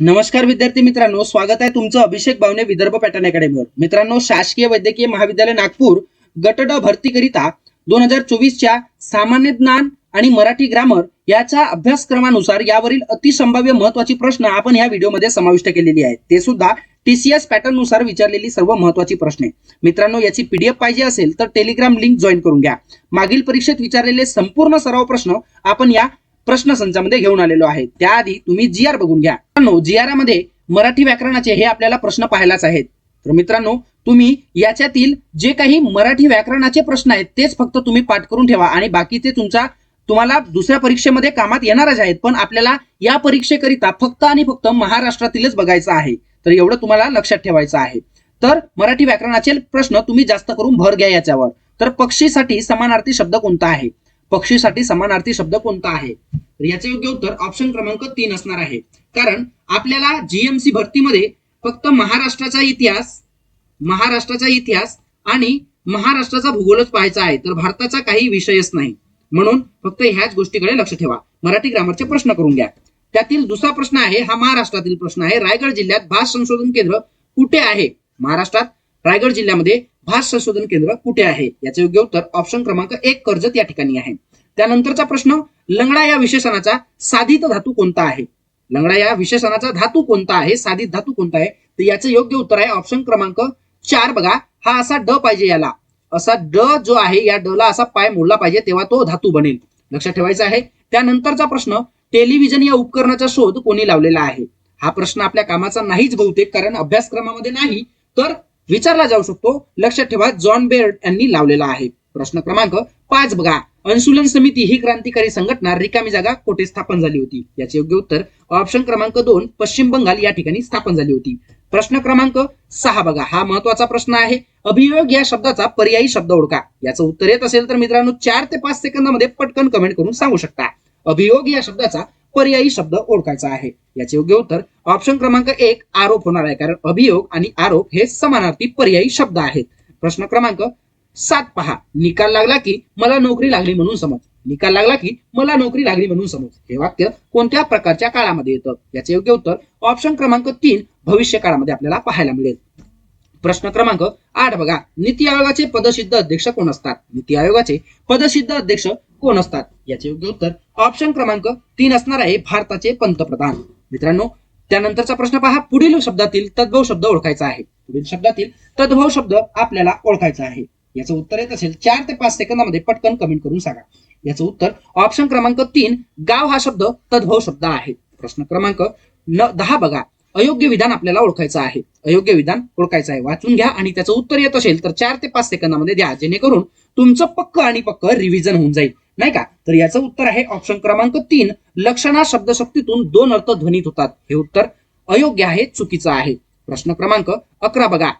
नमस्कार विद्यार्थी मित्रांनो स्वागत आहे तुमचं अभिषेक भावने विदर्भ पॅटर्न अकॅडमीवर. मित्रांनो शासकीय वैद्यकीय महाविद्यालय नागपूर गट ड भरतीकरिता दोन हजार चोवीसच्या सामान्य ज्ञान आणि मराठी ग्रामर याच्या अभ्यासक्रमानुसार यावरील अतिसंभाव्य महत्वाची प्रश्न आपण या व्हिडिओमध्ये समाविष्ट केलेली आहे ते सुद्धा टीसीएस पॅटर्ननुसार विचारलेली सर्व महत्वाची प्रश्ने. मित्रांनो याची पीडीएफ पाहिजे असेल तर टेलिग्राम लिंक जॉईन करून घ्या. मागील परीक्षेत विचारलेले संपूर्ण सराव प्रश्न आपण या प्रश्न संचामध्ये घेऊन आलेलो आहे. त्याआधी तुम्ही जी आर बघून घ्या. मित्रांनो जी आरमध्ये मराठी व्याकरणाचे हे आपल्याला प्रश्न पाहायलाच आहेत. तर मित्रांनो तुम्ही याच्यातील जे काही मराठी व्याकरणाचे प्रश्न आहेत तेच फक्त तुम्ही पाठ करून ठेवा आणि बाकीचे तुमचा तुम्हाला दुसऱ्या परीक्षेमध्ये कामात येणारच आहेत पण आपल्याला या परीक्षेकरिता फक्त आणि फक्त महाराष्ट्रातीलच बघायचं आहे. तर एवढं तुम्हाला लक्षात ठेवायचं आहे. तर मराठी व्याकरणाचे प्रश्न तुम्ही जास्त करून भर घ्या याच्यावर. तर पक्षीसाठी समानार्थी शब्द कोणता आहे? पक्षीसाठी समानार्थी शब्द कोणता आहे? तर याचे योग्य उत्तर ऑप्शन क्रमांक तीन असणार आहे. कारण आपल्याला जीएमसी भरतीमध्ये फक्त महाराष्ट्राचा इतिहास महाराष्ट्राचा इतिहास आणि महाराष्ट्राचा भूगोलच पाहायचा आहे. तर भारताचा काही विषयच नाही. म्हणून फक्त ह्याच गोष्टीकडे लक्ष ठेवा. मराठी ग्रामरचे प्रश्न करून घ्या. त्यातील दुसरा प्रश्न आहे हा महाराष्ट्रातील प्रश्न आहे. रायगड जिल्ह्यात भाष संशोधन केंद्र कुठे आहे? महाराष्ट्रात रायगड जिल्ह्यामध्ये भाष संशोधन केंद्र कुठे आहे? याचे योग्य उत्तर ऑप्शन क्रमांक एक कर्जत या ठिकाणी आहे. त्यानंतरचा प्रश्न लंगडा या विशेषणाचा साधित धातू कोणता आहे? लंगडा या विशेषणाचा धातू कोणता आहे? साधित धातू कोणता आहे? तर याचं योग्य उत्तर आहे ऑप्शन क्रमांक चार. बघा हा असा ड पाहिजे याला. असा ड जो आहे या ड ला असा पाय मोडला पाहिजे तेव्हा तो धातू बनेल. लक्षात ठेवायचा आहे. त्यानंतरचा प्रश्न टेलिव्हिजन या उपकरणाचा शोध कोणी लावलेला आहे? हा प्रश्न आपल्या कामाचा नाहीच बहुतेक कारण अभ्यासक्रमामध्ये नाही तर विचारला जाऊ शकतो. लक्षात ठेवा जॉन बेर्ड यांनी लावलेला आहे. प्रश्न क्रमांक पाच बघा. अनुशूलन समिती ही क्रांतिकारी संघटना रिकामी जागा कोठे स्थापन झाली होती? याचे योग्य उत्तर ऑप्शन क्रमांक दोन पश्चिम बंगाल या ठिकाणी स्थापन झाली होती. प्रश्न क्रमांक सहा बघा. हा महत्त्वाचा प्रश्न आहे. अभियोग या शब्दाचा पर्यायी शब्द ओळखा. याचं उत्तर येत असेल तर मित्रांनो चार ते पाच सेकंदामध्ये पटकन कमेंट करून सांगू शकता. अभियोग या शब्दाचा पर्यायी शब्द ओळखायचा आहे. याचे योग्य उत्तर ऑप्शन क्रमांक एक आरोप होणार आहे. कारण अभियोग आणि आरोप हे समानार्थी पर्यायी शब्द आहेत. प्रश्न क्रमांक सात पहा. निकाल लागला की मला नोकरी लागली म्हणून समज. निकाल लागला की मला नोकरी लागली म्हणून समज. हे वाक्य कोणत्या प्रकारच्या काळामध्ये येतं? याचे योग्य उत्तर ऑप्शन क्रमांक तीन भविष्य काळामध्ये आपल्याला पाहायला मिळेल. प्रश्न क्रमांक आठ बघा. नीती आयोगाचे पदसिद्ध अध्यक्ष कोण असतात? नीती आयोगाचे पदसिद्ध अध्यक्ष कोण असतात? याचे योग्य उत्तर ऑप्शन क्रमांक तीन असणार आहे भारताचे पंतप्रधान. मित्रांनो त्यानंतरचा प्रश्न पहा. पुढील शब्दातील तद्भव शब्द ओळखायचा आहे. पुढील शब्दातील तद्भव शब्द आपल्याला ओळखायचा आहे. याचं उत्तर येत असेल चार ते पाच सेकंदामध्ये पटकन कमेंट करून सांगा. याचं उत्तर ऑप्शन क्रमांक तीन गाव हा शब्द तद्भव शब्द आहे. प्रश्न क्रमांक न दहा बघा. अयोग्य विधान आपल्याला ओळखायचं आहे. अयोग्य विधान ओळखायचं आहे. वाचून घ्या आणि त्याचं उत्तर येत असेल तर चार ते पाच सेकंदामध्ये द्या. जेणेकरून तुमचं पक्क आणि पक्क रिव्हिजन होऊन जाईल. नाही का? तर याचं उत्तर आहे ऑप्शन क्रमांक तीन. लक्षणा शब्दशक्तीतून दोन अर्थ ध्वनित होतात. हे उत्तर अयोग्य आहे चुकीचं आहे. प्रश्न क्रमांक अकरा बघा.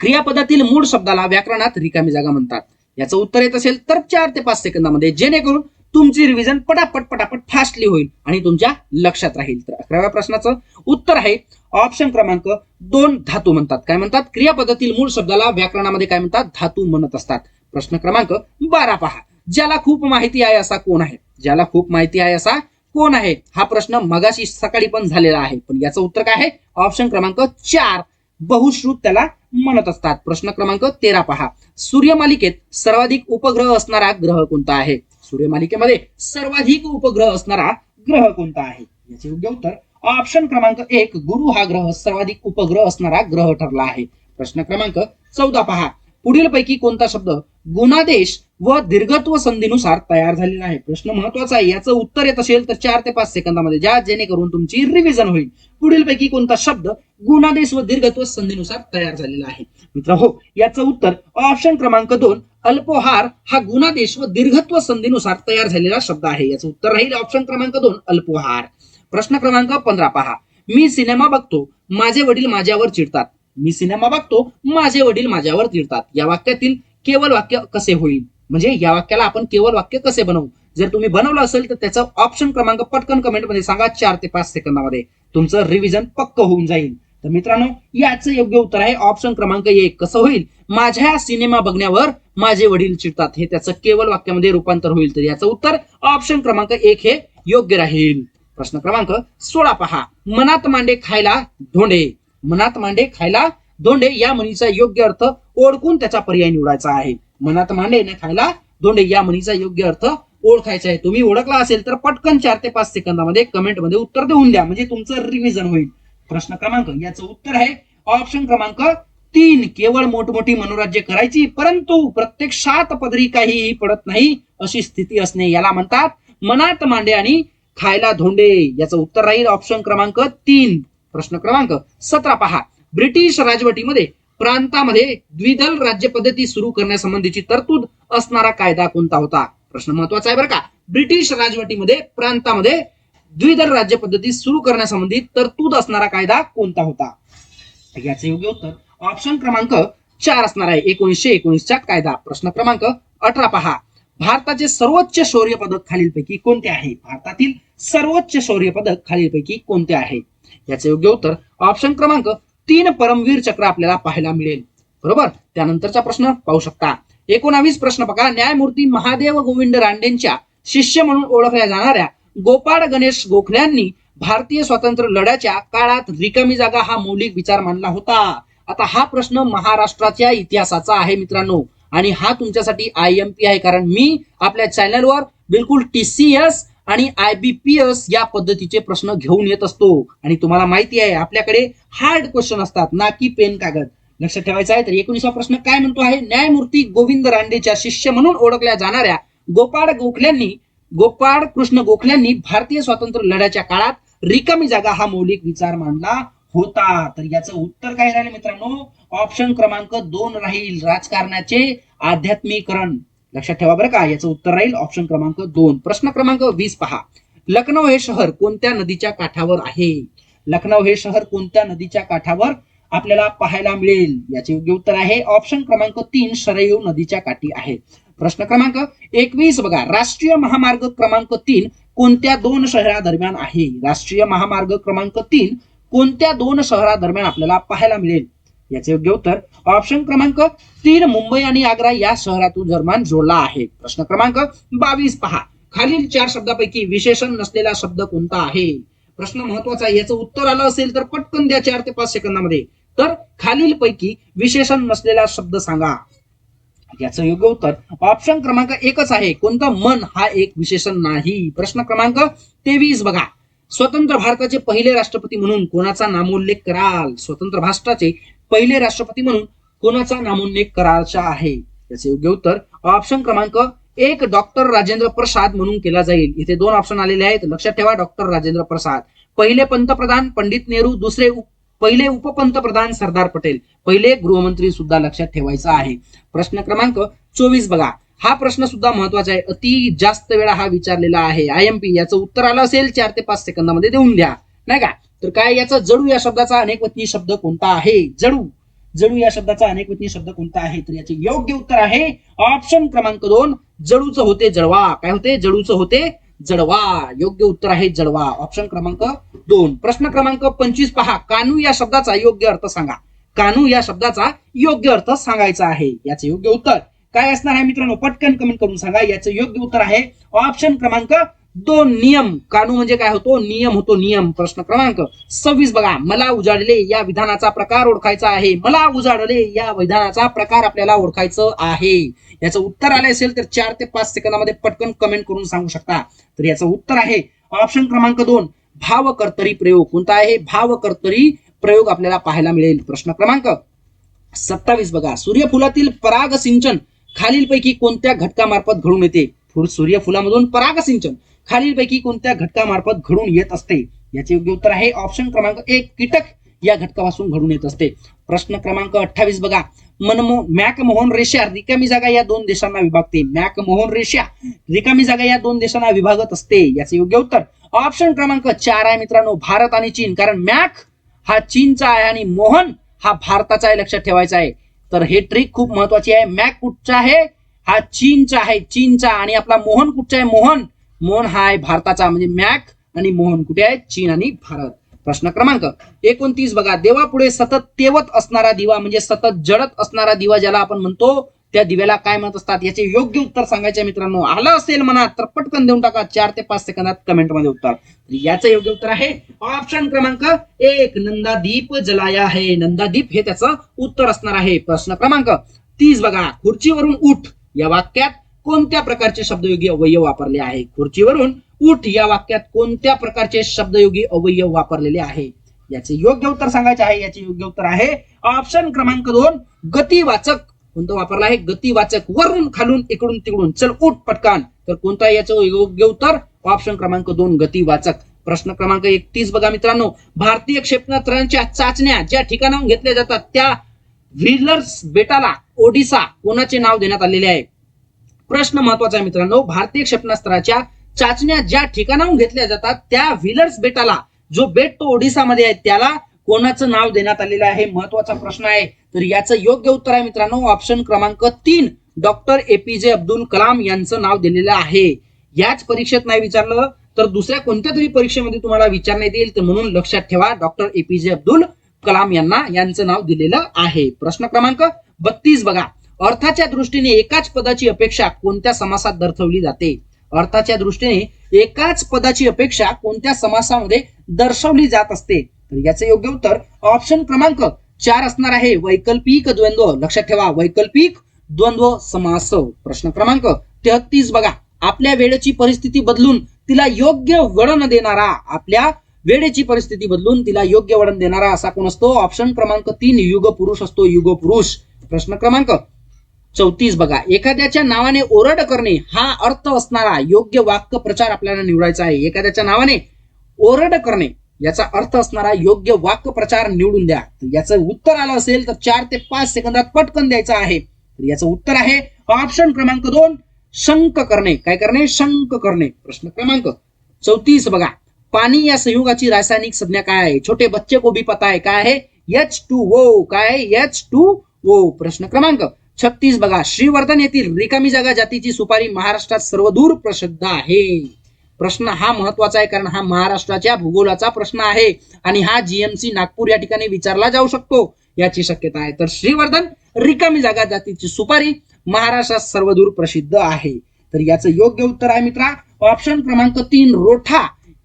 क्रियापदातील मूळ शब्दाला व्याकरणात रिकामी जागा म्हणतात. याचं उत्तर येत असेल तर चार ते पाच सेकंदामध्ये जेणेकरून तुमची रिव्हिजन पटापट पटापट फास्टली होईल आणि तुमच्या लक्षात राहील. तर अकराव्या प्रश्नाचं उत्तर आहे ऑप्शन क्रमांक दोन धातू म्हणतात. काय म्हणतात? क्रियापदातील मूळ शब्दाला व्याकरणामध्ये काय म्हणतात? धातू म्हणत असतात. प्रश्न क्रमांक बारा पहा. ज्याला खूप माहिती आहे असा कोण आहे? ज्याला खूप माहिती आहे असा कोण आहे? हा प्रश्न मगाशी सकाळी पण झालेला आहे. पण याचं उत्तर काय आहे? ऑप्शन क्रमांक चार. बहुश्रुत त्याला म्हणत असतात. प्रश्न क्रमांक तेरा पहा. सूर्यमालिकेत सर्वाधिक उपग्रह असणारा ग्रह कोणता आहे? सूर्यमालिकेमध्ये सर्वाधिक उपग्रह असणारा ग्रह कोणता आहे? याचे योग्य उत्तर ऑप्शन क्रमांक एक गुरु हा ग्रह सर्वाधिक उपग्रह असणारा ग्रह ठरला आहे. प्रश्न क्रमांक चौदा पहा. पुढील पैकी कोणता शब्द गुणादेश व दीर्घत्व संधीनुसार तयार झालेला आहे? प्रश्न महत्त्वाचा आहे. याचं उत्तर येत असेल तर चार ते पाच सेकंदामध्ये ज्या जेणेकरून तुमची रिव्हिजन होईल. पुढील पैकी कोणता शब्द गुणादेश व दीर्घत्व संधीनुसार तयार झालेला आहे? मित्र हो याचं उत्तर ऑप्शन क्रमांक दोन अल्पोहार हा गुणादेश व दीर्घत्व संधीनुसार तयार झालेला शब्द आहे. याचं उत्तर राहील ऑप्शन क्रमांक दोन अल्पोहार. प्रश्न क्रमांक पंधरा पहा. मी सिनेमा बघतो. माझे वडील माझ्यावर चिडतात. मी सिनेमा बघतो माझे वडील माझ्यावर चिडतात. या वाक्यातील केवळ वाक्य कसे होईल? म्हणजे या वाक्याला आपण केवळ वाक्य कसे बनवू? जर तुम्ही बनवलं असेल तर त्याचा ऑप्शन क्रमांक पटकन कमेंटमध्ये सांगा चार ते पाच सेकंदामध्ये. तुमचं रिव्हिजन पक्क होऊन जाईल. तर मित्रांनो याचं योग्य उत्तर आहे ऑप्शन क्रमांक एक. कसं होईल? माझ्या सिनेमा बघण्यावर माझे वडील चिडतात. हे त्याचं केवळ वाक्यामध्ये रूपांतर होईल. तर याचं उत्तर ऑप्शन क्रमांक एक हे योग्य राहील. प्रश्न क्रमांक सोळा पहा. मनात मांडे खायला धोंडे. मनात मांडे खायला धोंडे या म्हणीचा योग्य अर्थ ओळखून त्याचा पर्याय निवडायचा आहे. मनात मांडे न खायला धोंडे या म्हणीचा योग्य अर्थ ओळखायचा आहे. तुम्ही ओळखला असेल तर पटकन चार ते पाच सेकंदामध्ये कमेंटमध्ये उत्तर देऊन द्या. म्हणजे तुमचं रिव्हिजन होईल. प्रश्न क्रमांक याचं उत्तर आहे ऑप्शन क्रमांक तीन. केवळ मोठमोठी मनोराज्य करायची परंतु प्रत्यक्षात पदरी काहीही पडत नाही अशी स्थिती असणे याला म्हणतात मनात मांडे आणि खायला धोंडे. याचं उत्तर राहील ऑप्शन क्रमांक तीन. प्रश्न क्रमांक सतरा पहा. ब्रिटिश राजवटीमध्ये प्रांतामध्ये द्विदल राज्य पद्धती सुरू करण्यासंबंधीची तरतूद असणारा कायदा कोणता होता? प्रश्न महत्त्वाचा आहे बरं का. ब्रिटिश राजवटीमध्ये प्रांतामध्ये द्विदल राज्य पद्धती सुरू करण्यासंबंधी तरतूद असणारा कायदा कोणता होता? याचे योग्य उत्तर ऑप्शन क्रमांक चार असणार आहे. एकोणीसशे एकोणीसचा कायदा. प्रश्न क्रमांक अठरा पहा. भारताचे सर्वोच्च शौर्य पदक खालीलपैकी कोणते आहे? भारतातील सर्वोच्च शौर्य पदक खालीलपैकी कोणते आहे? याचे योग्य उत्तर ऑप्शन क्रमांक तीन परमवीर चक्र आपल्याला पाहायला मिळेल. बरोबर? त्यानंतरचा प्रश्न पाहू शकता. एकोणावीस प्रश्न बघा. न्यायमूर्ती महादेव गोविंद रांडेंच्या शिष्य म्हणून ओळखल्या जाणाऱ्या गोपाळ गणेश गोखल्यांनी भारतीय स्वातंत्र्य लढ्याच्या काळात रिकामी जागा हा मौलिक विचार मानला होता. आता हा प्रश्न महाराष्ट्राच्या इतिहासाचा आहे मित्रांनो. आणि हा तुमच्यासाठी आय एम पी आहे. कारण मी आपल्या चॅनलवर बिलकुल टीसीएस आणि आयबीपीएस या पद्धतीचे प्रश्न घेऊन येत असतो. आणि तुम्हाला माहिती आहे आपल्याकडे हार्ड क्वेश्चन असतात ना की पेन कागद. लक्षात ठेवायचं आहे तर एकोणीसा प्रश्न काय म्हणतो आहे? न्यायमूर्ती गोविंद रांडेच्या शिष्य म्हणून ओळखल्या जाणाऱ्या गोपाळ गोखल्यांनी गोपाळ कृष्ण गोखल्यांनी भारतीय स्वातंत्र्य लढ्याच्या काळात रिकामी जागा हा मौलिक विचार मांडला होता. तर याचं उत्तर काय राहील मित्रांनो? ऑप्शन क्रमांक दोन राहील राजकारणाचे आध्यात्मिकरण. लक्षात ठेवा बरं का याचं उत्तर राहील ऑप्शन क्रमांक दोन. प्रश्न क्रमांक वीस पहा. लखनौ हे शहर कोणत्या नदीच्या काठावर आहे? लखनौ हे शहर कोणत्या नदीच्या काठावर आपल्याला पाहायला मिळेल? याचे योग्य उत्तर आहे ऑप्शन क्रमांक तीन शरयू नदीच्या काठी आहे. प्रश्न क्रमांक एकवीस बघा. राष्ट्रीय महामार्ग क्रमांक तीन कोणत्या दोन शहरादरम्यान आहे? राष्ट्रीय महामार्ग क्रमांक तीन कोणत्या दोन शहरादरम्यान आपल्याला पाहायला मिळेल? याचे योग्य उत्तर ऑप्शन क्रमांक तीन मुंबई आणि आग्रा या शहरातून जर्मान जोडला आहे. प्रश्न क्रमांक बावीस पहा. खालील चार शब्दापैकी विशेषण नसलेला शब्द कोणता आहे? प्रश्न महत्त्वाचा आहे याचं उत्तर आलं असेल तर पटकन द्या चार ते पाच सेकंदामध्ये. तर खालील पैकी विशेषण नसलेला शब्द सांगा. याचं योग्य उत्तर ऑप्शन क्रमांक एकच आहे. कोणतं मन हा एक विशेषण नाही? प्रश्न क्रमांक तेवीस बघा. स्वतंत्र भारताचे पहिले राष्ट्रपती म्हणून कोणाचा नामोल्लेख कराल? स्वतंत्र भारताचे पहिले राष्ट्रपती म्हणून कोणाचा नामोल्लेख करायचा आहे? याचे योग्य उत्तर ऑप्शन क्रमांक एक डॉक्टर राजेंद्र प्रसाद म्हणून केला जाईल. इथे दोन ऑप्शन आलेले आहेत. लक्षात ठेवा डॉक्टर राजेंद्र प्रसाद. पहिले पंतप्रधान पंडित नेहरू दुसरे पहिले उपपंतप्रधान सरदार पटेल. पहिले गृहमंत्री सुद्धा लक्षात ठेवायचा आहे. प्रश्न क्रमांक चोवीस बघा. हा प्रश्न सुद्धा महत्त्वाचा आहे. अति जास्त वेळा हा विचारलेला आहे. आय एम पी याचं उत्तर आलं असेल. चार ते पाच सेकंदामध्ये देऊन द्या. नाही का? तर काय याचा जडू या शब्दाचा अनेकवचनी शब्द कोणता आहे? जडू. जडू या शब्दाचा अनेकवचनी शब्द कोणता आहे? तर याचे योग्य उत्तर आहे ऑप्शन क्रमांक दोन जडूचं होते जडवा. काय होते? जडूचं होते जडवा. योग्य उत्तर आहे जडवा. ऑप्शन क्रमांक दोन. प्रश्न क्रमांक पंचवीस पहा. कानू या शब्दाचा योग्य अर्थ सांगा. कानू या शब्दाचा योग्य अर्थ सांगायचा आहे. याचे योग्य उत्तर काय असणार आहे मित्रांनो? पटकन कमेंट करून सांगा. याचं योग्य उत्तर आहे ऑप्शन क्रमांक दोन नियम कानू म्हणजे काय होतो? नियम होतो नियम. प्रश्न क्रमांक सव्वीस बघा. मला उजाडले या विधानाचा प्रकार ओळखायचा आहे. मला उजाडले या विधानाचा प्रकार आपल्याला ओळखायचं आहे. याचं उत्तर आले असेल तर चार ते पाच सेकंदामध्ये पटकन कमेंट करून सांगू शकता. तर याचं उत्तर आहे ऑप्शन क्रमांक दोन. भावकर्तरी प्रयोग. कोणता आहे? भावकर्तरी प्रयोग आपल्याला पाहायला मिळेल. प्रश्न क्रमांक सत्तावीस बघा. सूर्यफुलातील पराग सिंचन खालीलपैकी कोणत्या घटकामार्फत घडून येते? फुल सूर्यफुलामधून पराग सिंचन खालीलपैकी कोणत्या घटकामार्फत घडून येत असते? याचे योग्य उत्तर आहे ऑप्शन क्रमांक एक कीटक. या घटकापासून घडून येत असते. प्रश्न क्रमांक अठ्ठावीस बघा. मनमो मॅकमोहन रेषा रिकामी जागा या दोन देशांना विभागते. मॅकमोहन रेषा रिकामी जागा या दोन देशांना विभागत असते. याचे योग्य उत्तर. ऑप्शन क्रमांक चार आहे मित्रांनो भारत आणि चीन. कारण मॅक हा चीनचा आहे आणि मोहन हा भारताचा आहे लक्षात ठेवायचा आहे. तर हे ट्रिक खूप महत्वाची आहे. मॅक कुठचा आहे? हा चीनचा आहे. चीनचा आणि आपला मोहन कुठचा आहे? मोहन. मोहन हा आहे भारताचा म्हणजे मॅक आणि मोहन कुठे आहे चीन आणि भारत. प्रश्न क्रमांक एकोणतीस बघा. देवापुढे सतत तेवत असणारा दिवा म्हणजे सतत जळत असणारा दिवा ज्याला आपण म्हणतो त्या दिव्याला काय म्हणत असतात? याचे योग्य उत्तर सांगायचे मित्रांनो. आलं असेल मनात तर पटकन देऊन टाका. चार ते पाच सेकंदात कमेंटमध्ये उत्तर. याचं योग्य उत्तर आहे ऑप्शन क्रमांक एक नंदादीप जलाया आहे. नंदादीप हे त्याचं उत्तर असणार आहे. प्रश्न क्रमांक तीस बघा. खुर्चीवरून उठ या वाक्यात. कोणत्या प्रकारचे शब्दयोगी अवयव वापरले आहे? खुर्चीवरून उठ या वाक्यात कोणत्या प्रकारचे शब्दयोगी अवयव वापरलेले आहे? याचे योग्य उत्तर सांगायचे आहे याचे योग्य उत्तर आहे ऑप्शन क्रमांक दोन गतिवाचक. कोणतं वापरलं आहे? गतिवाचक. वरून खालून इकडून तिकडून. चल उठ पटकान. तर कोणता याचं योग्य उत्तर? ऑप्शन क्रमांक दोन गतिवाचक. प्रश्न क्रमांक एकतीस बघा मित्रांनो. भारतीय क्षेपणास्त्रांच्या चाचण्या ज्या ठिकाणाहून घेतल्या जातात त्या व्हिलर्स बेटाला ओडिसा कोणाचे नाव देण्यात आलेले आहे? प्रश्न महत्त्वाचा आहे मित्रांनो. भारतीय क्षेपणास्त्राच्या चाचण्या ज्या ठिकाणाहून घेतल्या जातात त्या व्हिलर्स बेटाला जो बेट तो ओडिसामध्ये आहे त्याला कोणाचं नाव देण्यात आलेलं आहे? महत्त्वाचा प्रश्न आहे. तर याचं योग्य उत्तर आहे मित्रांनो ऑप्शन क्रमांक तीन डॉक्टर एपीजे अब्दुल कलाम यांचं नाव दिलेलं आहे. याच परीक्षेत नाही विचारलं तर दुसऱ्या कोणत्या तरी परीक्षेमध्ये तुम्हाला विचारण्यात येईल तर म्हणून लक्षात ठेवा डॉक्टर एपीजे अब्दुल कलाम यांना यांचं नाव दिलेलं आहे. प्रश्न क्रमांक बत्तीस बघा. अर्थाच्या दृष्टीने एकाच पदाची अपेक्षा कोणत्या समासात दर्शवली जाते? अर्थाच्या दृष्टीने एकाच पदाची अपेक्षा कोणत्या समासामध्ये दर्शवली जात असते? तर याचे योग्य उत्तर ऑप्शन क्रमांक चार असणार आहे. वैकल्पिक द्वंद्व. लक्षात ठेवा वैकल्पिक द्वंद्व समास. प्रश्न क्रमांक तेहतीस बघा. आपल्या वेळेची परिस्थिती बदलून तिला योग्य वळण देणारा आपल्या वेळेची परिस्थिती बदलून तिला योग्य वळण देणारा असा कोण असतो? ऑप्शन क्रमांक तीन युग पुरुष असतो. युग पुरुष प्रश्न क्रमांक चौतीस बघा. एखाद्याच्या नावाने ओरड करणे हा अर्थ असणारा योग्य वाक्य प्रचार आपल्याला निवडायचा आहे. एखाद्याच्या नावाने ओरड करणे याचा अर्थ असणारा योग्य वाक्य प्रचार निवडून द्या. याचं उत्तर आलं असेल तर चार ते पाच सेकंदात पटकन द्यायचं आहे. तर याचं उत्तर आहे ऑप्शन क्रमांक दोन शंक करणे. काय करणे? शंक करणे. प्रश्न क्रमांक चौतीस बघा. पाणी या संयुगाची रासायनिक संज्ञा काय आहे? छोटे बच्चे को भी पता है काय आहे? एच टू ओ काय एच टू ओ प्रश्न क्रमांक छत्तीस बघा श्रीवर्धन येथील रिकामी जागा जातीची सुपारी महाराष्ट्रात सर्वदूर प्रसिद्ध आहे. प्रश्न हा महत्त्वाचा आहे कारण हा महाराष्ट्राच्या भूगोलाचा प्रश्न आहे आणि हा जीएमसी नागपूर या ठिकाणी विचारला जाऊ शकतो याची शक्यता आहे. तर श्रीवर्धन रिकामी जागा जातीची सुपारी महाराष्ट्रात सर्वदूर प्रसिद्ध आहे. तर याचं योग्य उत्तर आहे मित्रा ऑप्शन क्रमांक तीन रोठा.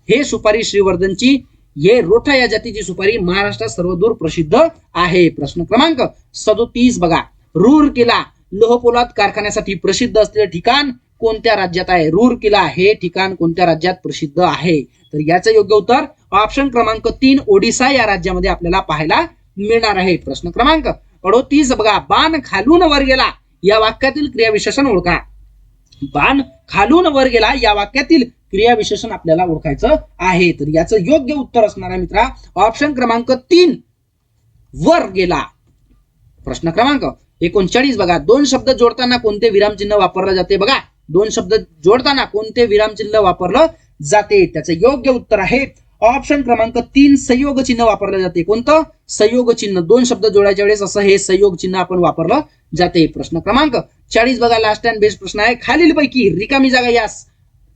हे सुपारी श्रीवर्धनची हे रोठा या जातीची सुपारी महाराष्ट्रात सर्वदूर प्रसिद्ध आहे. प्रश्न क्रमांक सदोतीस बघा. रूर किला लोहपोलाद कारखान्यासाठी प्रसिद्ध असलेले ठिकाण कोणत्या राज्यात आहे? रूर किला हे ठिकाण कोणत्या राज्यात प्रसिद्ध आहे? तर याचं योग्य उत्तर ऑप्शन क्रमांक तीन ओडिसा या राज्यामध्ये आपल्याला पाहायला मिळणार आहे. प्रश्न क्रमांक अडोतीस बघा. बाण खालून वर गेला. या वाक्यातील क्रियाविशेषण ओळखा. बाण खालून वर गेला. या वाक्यातील क्रियाविशेषण आपल्याला ओळखायचं आहे. तर याचं योग्य उत्तर असणार आहे मित्रा. ऑप्शन क्रमांक तीन वर गेला. प्रश्न क्रमांक एकोणचाळीस बघा दोन शब्द जोडताना कोणते विरामचिन्ह वापरलं जाते बघा. दोन शब्द जोडताना कोणते विरामचिन्ह वापरलं जाते? त्याचं योग्य उत्तर आहे ऑप्शन क्रमांक तीन संयोग चिन्ह वापरलं जाते. कोणतं? संयोग चिन्ह. दोन शब्द जोडायच्या वेळेस असं हे संयोग चिन्ह आपण वापरलं जाते. प्रश्न क्रमांक चाळीस बघा लास्ट अँड बेस्ट प्रश्न आहे. खालीलपैकी रिकामी जागा यास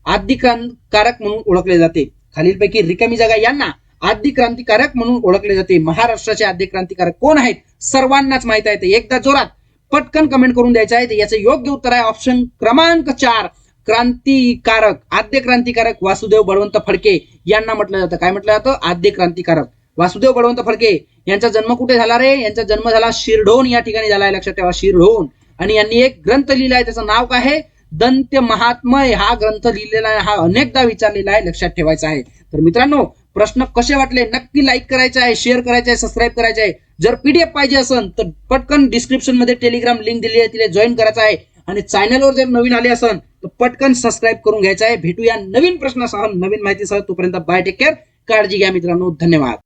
आद्य क्रांतिकारक म्हणून ओळखले जाते. खालीलपैकी रिकामी जागा यांना आद्य क्रांतिकारक म्हणून ओळखले जाते. महाराष्ट्राचे आद्य क्रांतिकारक कोण आहेत? सर्वांनाच माहीत आहे. ते एकदा जोरात. पटकन कमेंट करून द्यायचं आहे. तर याचं योग्य उत्तर आहे ऑप्शन क्रमांक चार क्रांतिकारक. आद्य क्रांतिकारक वासुदेव बळवंत फडके यांना म्हटलं जातं. काय म्हटलं जातं? आद्य क्रांतिकारक. वासुदेव बळवंत फडके यांचा जन्म कुठे झाला रे? यांचा जन्म झाला शिरढोण या ठिकाणी झाला आहे. लक्षात ठेवा शिरढोण. आणि यांनी एक ग्रंथ लिहिला आहे. त्याचं नाव काय? आहे दंत्य महात्मय हा ग्रंथ लिहिलेला आहे. हा अनेकदा विचारलेला आहे. लक्षात ठेवायचा आहे. तर मित्रांनो प्रश्न कसे वाटले? नक्की लाईक करायचे आहे शेअर करायचे आहे सबस्क्राईब करायचे आहे. जर पीडीएफ पाहिजे असेल तर पटकन डिस्क्रिप्शनमध्ये टेलिग्राम लिंक दिली आहे तिला जॉईन करायचं आहे. आणि चॅनलवर जर नवीन आले असेल तर पटकन सबस्क्राईब करून घ्यायचं आहे. भेटूया नवीन प्रश्नासह नवीन माहितीसह. तोपर्यंत बाय टेक केअर काळजी घ्या मित्रांनो. धन्यवाद.